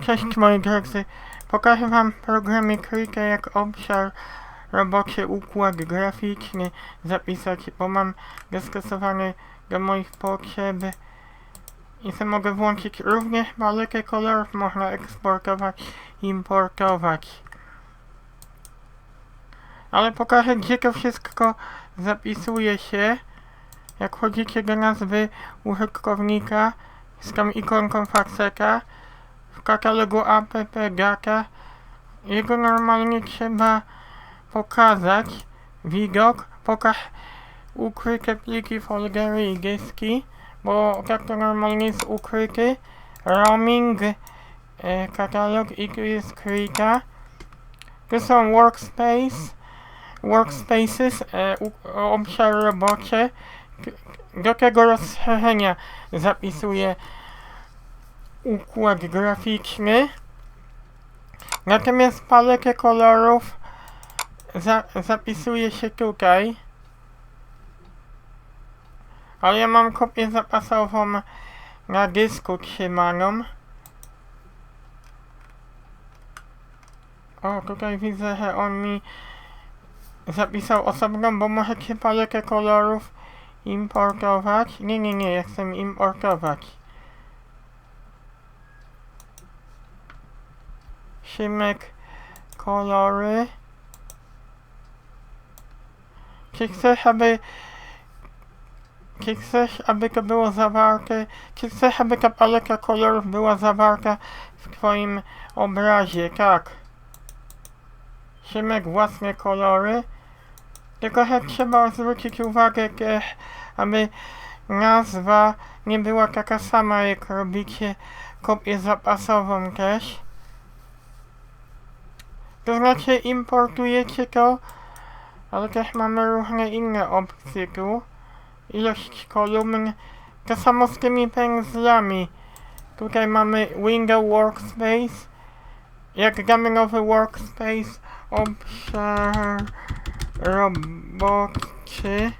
Cześć moi drodzy, pokażę wam w programie Krika jak obszar roboczy układ graficzny zapisać, bo mam dostosowany do moich potrzeb i sobie mogę włączyć również palekę kolorów, można eksportować importować. Ale pokażę gdzie to wszystko zapisuje się. Jak wchodzicie do nazwy użytkownika z tą ikonką faceta, w katalogu app jego normalnie trzeba pokazać. Widok, pokaż ukryte pliki, foldery i dyski, bo tak to normalnie jest ukryty. Roaming e, katalog i tu jest kryta tu są workspace workspaces e, u, obszar roboczy. Do tego rozszerzenia zapisuję układ graficzny. Natomiast paletę kolorów za, zapisuje się tutaj. Ale ja mam kopię zapasową na dysku trzymaną. O, tutaj widzę, że on mi zapisał osobną, bo możecie paletę kolorów importować. Nie, nie, nie, ja chcę importować. Szymek kolory. Czy chcesz, aby... Czy chcesz, aby to było zawarte... Czy chcesz, aby ta paleta kolorów była zawarta w twoim obrazie? Tak. Szymek własne kolory. Tylko, że trzeba zwrócić uwagę aby nazwa nie była taka sama, jak robicie kopię zapasową też. To znaczy importujecie to, ale też mamy różne inne opcje tu. Ilość kolumn. To samo z tymi pędzlami. Tutaj mamy Window Workspace. Jak damy nowy Workspace, obszar roboczy,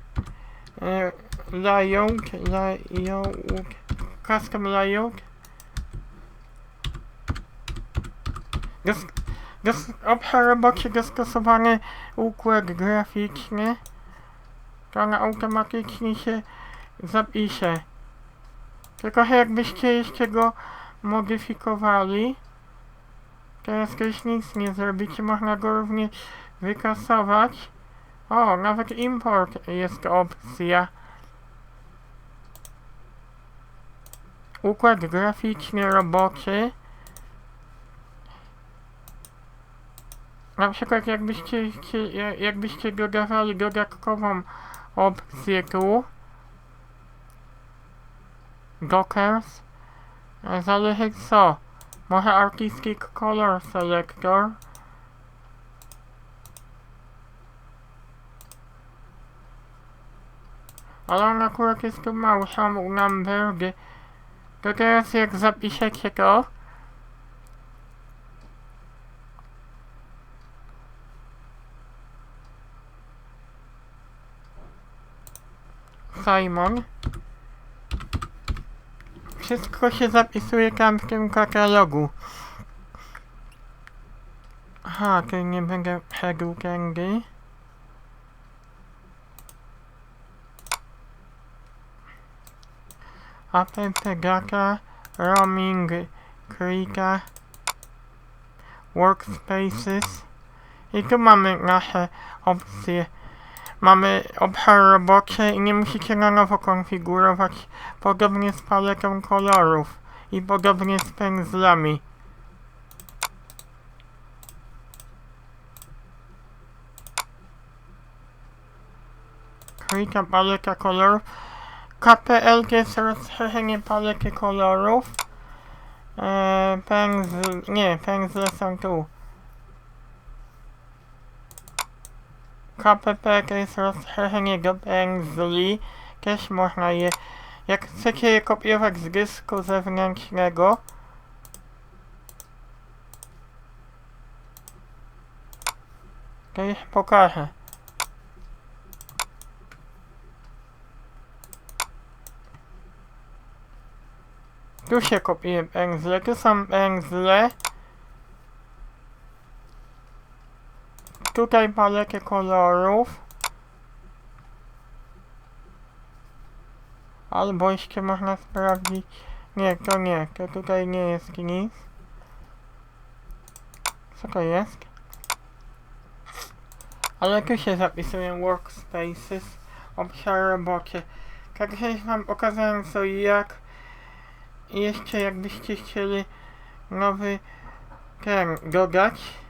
e, layout, layout, custom layout. Dos obszar roboczy dostosowany układ graficzny. To on automatycznie się zapisze. Tylko jakbyście jeszcze go modyfikowali, teraz też nic nie zrobicie, można go również wykasować. O, nawet import jest opcja. Układ graficzny roboczy. Na przykład jakbyście, jakbyście dodawali dodatkową opcję tu Dockers Zależy co? Może Artistic Color Selector? Ale on akurat jest tu mały, sam numbered To teraz jak zapiszecie to Simon. Wszystko się zapisuje tam w tym katalogu. Aha, to nie będę szedł tędy. app data, roaming, krita, workspaces. I tu mamy nasze opcje Mamy obszar roboczy i nie musicie na nowo konfigurować, podobnie z paletą kolorów i podobnie z pędzlami. Klika paleta kolorów. KPL to jest rozszerzenie palety kolorów. Eee, nie, pędzle są tu. KPP to jest rozszerzenie do pędzli. Też można je, jak chcecie je kopiować z dysku zewnętrznego, to już pokażę. Tu się kopiuje pędzle, tu są pędzle. Tutaj paletę kolorów. Albo jeszcze można sprawdzić. Nie, to nie, to tutaj nie jest nic. Co to jest? Ale tu się zapisują workspaces, obszar roboczy. Także już wam pokazałem co i jak. I jeszcze jakbyście chcieli nowy ten dodać.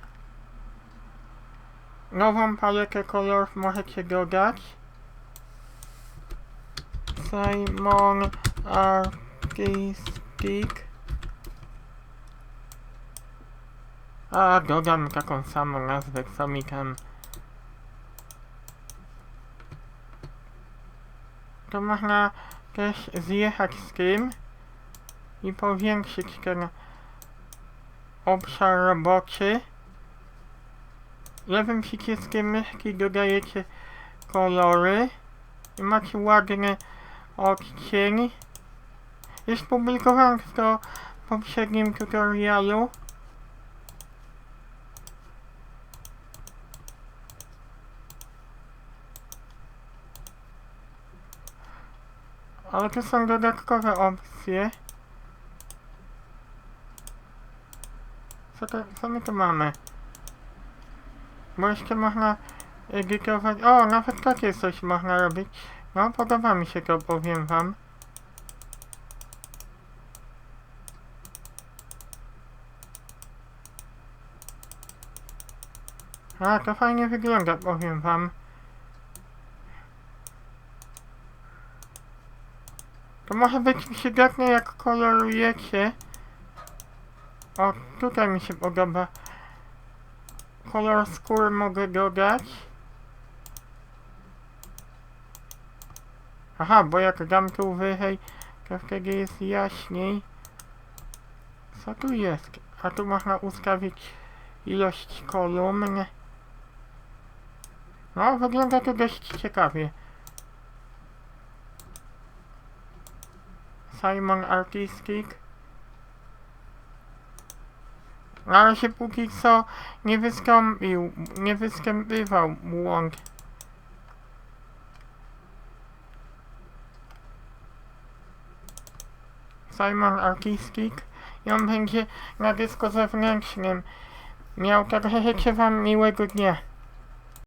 Nową paletę kolorów możecie dodać. Simon Artistic. A, dodam taką samą nazwę, co. To można też zjechać z tym i powiększyć ten obszar roboczy. Lewym przyciskiem myszki dodajecie kolory i macie ładny odcień. Już publikowałem to w poprzednim tutorialu. Ale tu są dodatkowe opcje. Co, to, co my tu mamy? Bo jeszcze można edytować. O, nawet takie coś można robić. No, podoba mi się to, powiem wam. A, to fajnie wygląda, powiem wam. To może być przydatne, jak kolorujecie. O, tutaj mi się podoba. Kolor skóry mogę dodać. Aha, bo jak dam tu wyżej, to wtedy jest jaśniej. Co tu jest? A tu można ustawić ilość kolumn. No, wygląda to dość ciekawie. Simon Artistic. Ale się póki co nie wystąpił, nie występywał błąd. Simon Artistic i on będzie na dysku zewnętrznym. Miał także życzę wam miłego dnia.